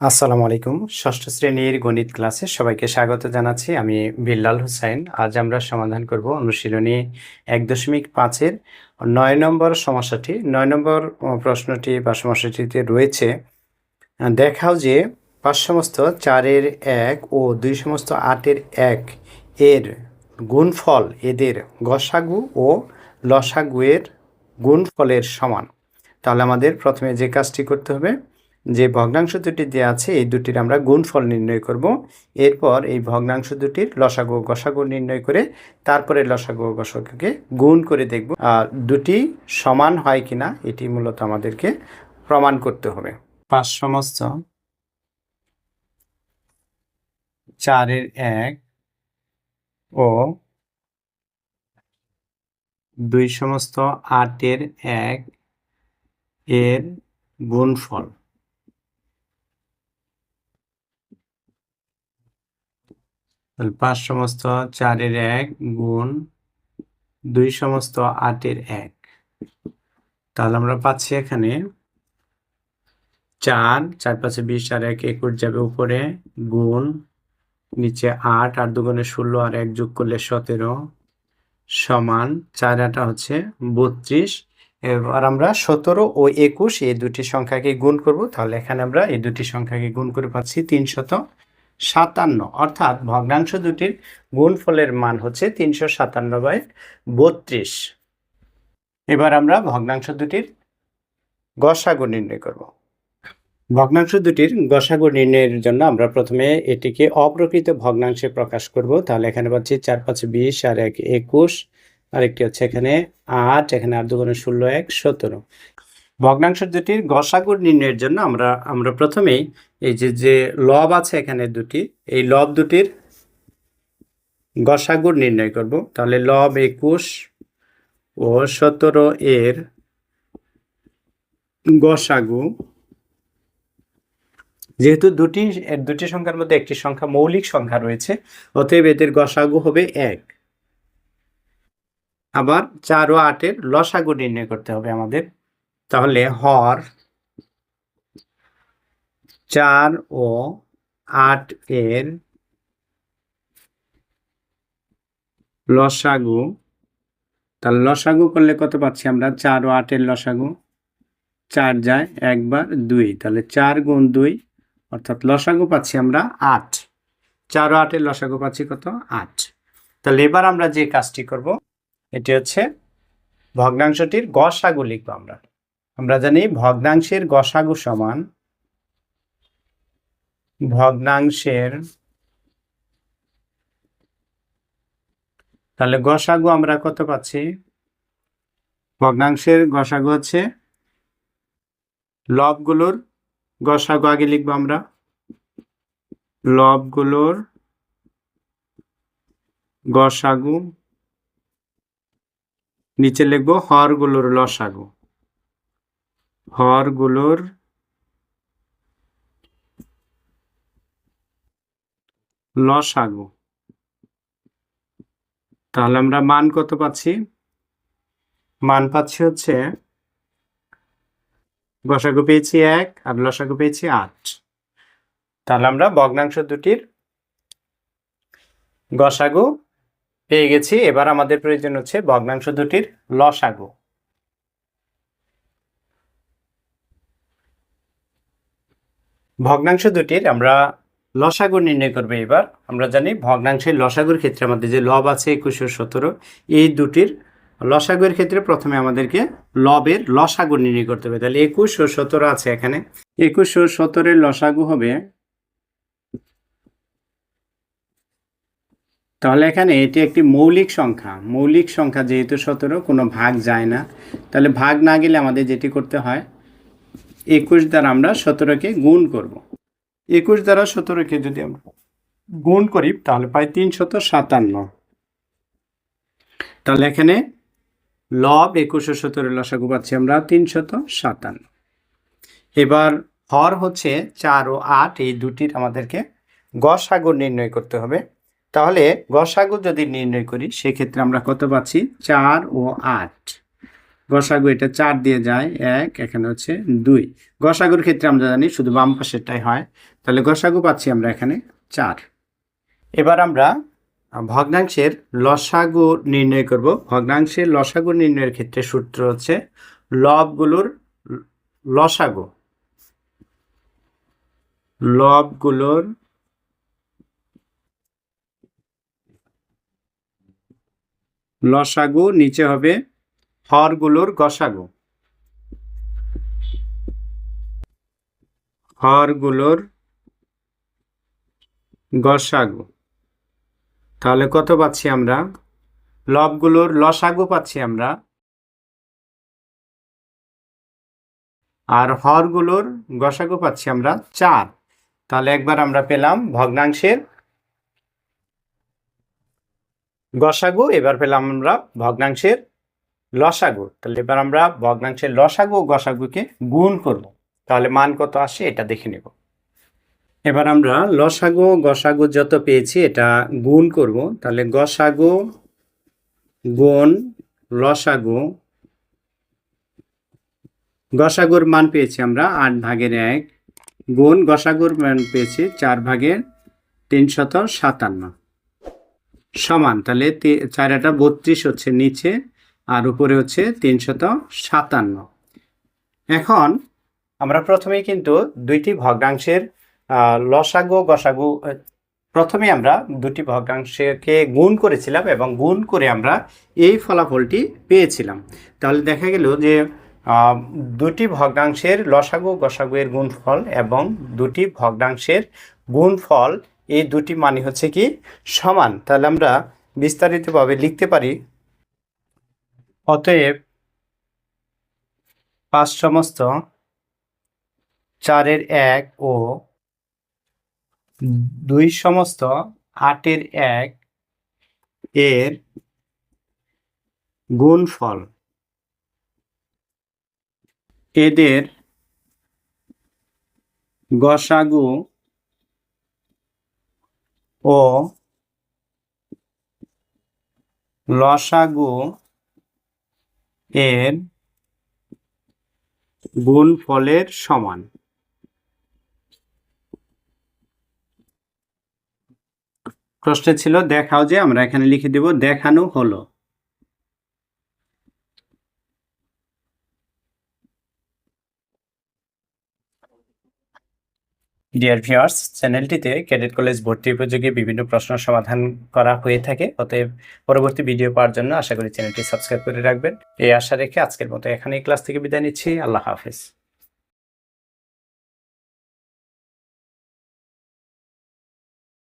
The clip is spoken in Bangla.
আসসালামু আলাইকুম। ষষ্ঠ শ্রেণির গণিত ক্লাসে সবাইকে স্বাগত জানাচ্ছি। আমি বিল্লাল হুসাইন। আজ আমরা সমাধান করব অনুশীলনী এক দশমিক পাঁচের নয় নম্বর সমস্যাটি। নয় নম্বর প্রশ্নটি বা সমস্যাটিতে রয়েছে দেখাও যে পাঁচ সমস্ত চারের এক ও দুই সমস্ত আটের এক এর গুণফল এদের গসাগু ও লসাগুয়ের গুণফলের সমান। তাহলে আমাদের প্রথমে যে কাজটি করতে হবে যে ভগ্নাংশ দুটি যে আছে, এই দুটির আমরা গুণফল নির্ণয় করব। এরপর এই ভগ্নাংশ দুটির লসাগু গসাগু নির্ণয় করে তারপরে লসাগু গসাগুকে গুণ করে দেখব, আর দুটি সমান হয় কিনা এটি মূলত আমাদেরকে প্রমাণ করতে হবে। পাঁচ সমস্ত চারের এক ও দুই সমস্ত আটের এক এর গুণফল। পাঁচ সমস্ত চারের এক গুণ দুই সমস্ত আটের এক। তাহলে আমরা পাচ্ছি এখানে চার চার পাঁচে বিশ আর এক একুশ যাবে উপরে, গুণ নিচে আট আর দুগুণে ষোলো আর এক যোগ করলে সতেরো সমান চার আটা হচ্ছে বত্রিশ। এবার আমরা সতেরো ও একুশ এই দুটি সংখ্যাকে গুণ করব। তাহলে এখানে আমরা এই দুটি সংখ্যাকে গুণ করে পাচ্ছি তিনশত সাতান্ন, অর্থাৎ ভগ্নাংশ দুটির গুণফলের মান হচ্ছে তিনশো সাতান্ন বাই বত্রিশ। এবার আমরা ভগ্নাংশ দুটির গসাগু নির্ণয় করব। ভগ্নাংশ দুটির গসাগু নির্ণয়ের জন্য আমরা প্রথমে এটিকে অপ্রকৃত ভগ্নাংশে প্রকাশ করব। তাহলে এখানে পাচ্ছি চার পাঁচ বিশ আর এক একুশ। আরেকটি হচ্ছে এখানে আট, এখানে আর দুগুণে ষোলো, এক সতেরো। ভগ্নাংশ দুটির গসাগু নির্ণয়ের জন্য আমরা আমরা প্রথমেই এই যে যে লব আছে এখানে দুটি, এই লব দুটির গসাগুর নির্ণয় করব। তাহলে লব একুশ ও সতেরো এর গসাগু। যেহেতু দুটি দুটি সংখ্যার মধ্যে একটি সংখ্যা মৌলিক সংখ্যা রয়েছে, অতএব এদের গসাগু হবে এক। আবার চার ও আটের লসাগু নির্ণয় করতে হবে আমাদের। তাহলে হর চার ও আট এর লসাগু, তাহলে লসাগু করলে কত পাচ্ছি আমরা? চার ও আটের লসাগু। চার যায় একবার দুই, তাহলে চার গুণ দুই, অর্থাৎ লসাগু পাচ্ছি আমরা আট। চার ও আটের লসাগু পাচ্ছি কত? আট। তাহলে এবার আমরা যে কাজটি করব, এটি হচ্ছে ভগ্নাংশটির গসাগু লিখব আমরা। আমরা জানি ভগ্নাংশের গসাগু সমান ভগ্নাংশের, তাহলে গসাগু আমরা কত পাচ্ছি? ভগ্নাংশের গসাগু হচ্ছে লবগুলোর গসাগু, আগে লিখব আমরা। লবগুলোর গসাগু, নিচে লিখব হরগুলোর লসাগু। হরগুলোর লসাগু। তাহলে আমরা মান কত পাচ্ছি? মান পাচ্ছি হচ্ছে গসাগু পেয়েছি এক আর লসাগু পেয়েছি আট। তাহলে আমরা ভগ্নাংশ দুটির গসাগু পেয়ে গেছি। এবার আমাদের প্রয়োজন হচ্ছে ভগ্নাংশ দুটির লসাগু। ভগ্নাংশ দুটির আমরা লসাগু নির্ণয় করবে এবার আমরা জানি ভগ্নাংশের লসাগুর ক্ষেত্রে আমাদের যে লব আছে একুশ ও সতেরো, এই দুটির লসাগুর ক্ষেত্রে প্রথমে আমাদেরকে লবের লসাগু নির্ণয় করতে হবে। তাহলে একুশ ও সতেরো আছে এখানে। একুশ ও সতেরোর লসাগু হবে তাহলে এখানে এটি একটি মৌলিক সংখ্যা। মৌলিক সংখ্যা যেহেতু সতেরো, কোনো ভাগ যায় না। তাহলে ভাগ না গেলে আমাদের যেটি করতে হয় একুশ দ্বারা আমরা সতেরোকে গুণ করব। একুশ দ্বারা সতেরোকে যদি আমরা গুণ করি, তাহলে পাই তিনশত সাতান্ন। তাহলে এখানে লব একুশ সতেরো লসাগু পাচ্ছি আমরা তিনশত সাতান্ন। এবার হর হচ্ছে চার ও আট, এই দুটির আমাদেরকে গসাগু নির্ণয় করতে হবে। তাহলে গসাগু যদি নির্ণয় করি, সেক্ষেত্রে আমরা কত পাচ্ছি? চার ও আট। গসাগু এটা চার দিয়ে যায়, এক, এখানে হচ্ছে দুই। গসাগুর ক্ষেত্রে আমরা জানি শুধু বাম পাশেরটাই হয়। তাহলে গসাগু পাচ্ছি আমরা এখানে চার। এবার আমরা ভগ্নাংশের লসাগু নির্ণয় করব। ভগ্নাংশের লসাগু নির্ণয়ের ক্ষেত্রে সূত্র হচ্ছে লবগুলোর লসাগু। লবগুলোর লসাগু নিচে হবে হরগুলোর গসাগু। হরগুলোর গসাগু। তাহলে কত পাচ্ছি আমরা? লবগুলোর লসাগু পাচ্ছি আমরা। আর হরগুলোর গসাগু পাচ্ছি আমরা চার। তাহলে একবার আমরা পেলাম ভগ্নাংশের গসাগু, এবার পেলাম আমরা ভগ্নাংশের লসাগু। তাহলে এবার আমরা ভগ্নাংশের লসাগু ও গসাগুকে গুণ করব। তাহলে মান কত আসে এটা দেখে নেব। এবার আমরা লসাগু গসাগু যত পেয়েছি এটা গুণ করব। তাহলে গসাগু গুণ লসাগু গসাগুর মান পেয়েছি আমরা আট ভাগের এক গুণ গসাগুর মান পেয়েছি চার ভাগের তিনশত সাতান্ন। সমান, তাহলে চারাটা বত্রিশ হচ্ছে নিচে আর উপরে হচ্ছে তিনশত সাতান্ন। এখন আমরা প্রথমেই কিন্তু দুইটি ভগ্নাংশের লসাগু গসাগু প্রথমে আমরা দুটি ভগ্নাংশকে গুণ করেছিলাম এবং গুণ করে আমরা এই ফলাফলটি পেয়েছিলাম। তাহলে দেখা গেল যে দুটি ভগ্নাংশের লসাগু গসাগু এর গুণফল এবং দুটি ভগ্নাংশের গুণফল, এই দুটি মানে হচ্ছে কি সমান। তাহলে আমরা বিস্তারিতভাবে লিখতে পারি অতএব পাঁচ সমস্ত চারের এক ও দুই সমস্ত আটের এক এর গুণফল। এদের গসাগু ও লসাগু এর গুণফলের সমান। প্রশ্নে ছিল দেখাও যে আমরা এখানে লিখে দেব দেখানো হলো। ডিয়ার ভিউয়ার্স চ্যানেলটিতে ক্যাডেট কলেজ ভর্তি উপযোগী বিভিন্ন প্রশ্ন সমাধান করা হয়ে থাকে। অতএব পরবর্তী ভিডিও পাওয়ার জন্য আশা করি চ্যানেলটি সাবস্ক্রাইব করে রাখবেন। এই আশা রেখে আজকের মতো এখানেই ক্লাস থেকে বিদায় নিচ্ছি। আল্লাহ হাফেজ।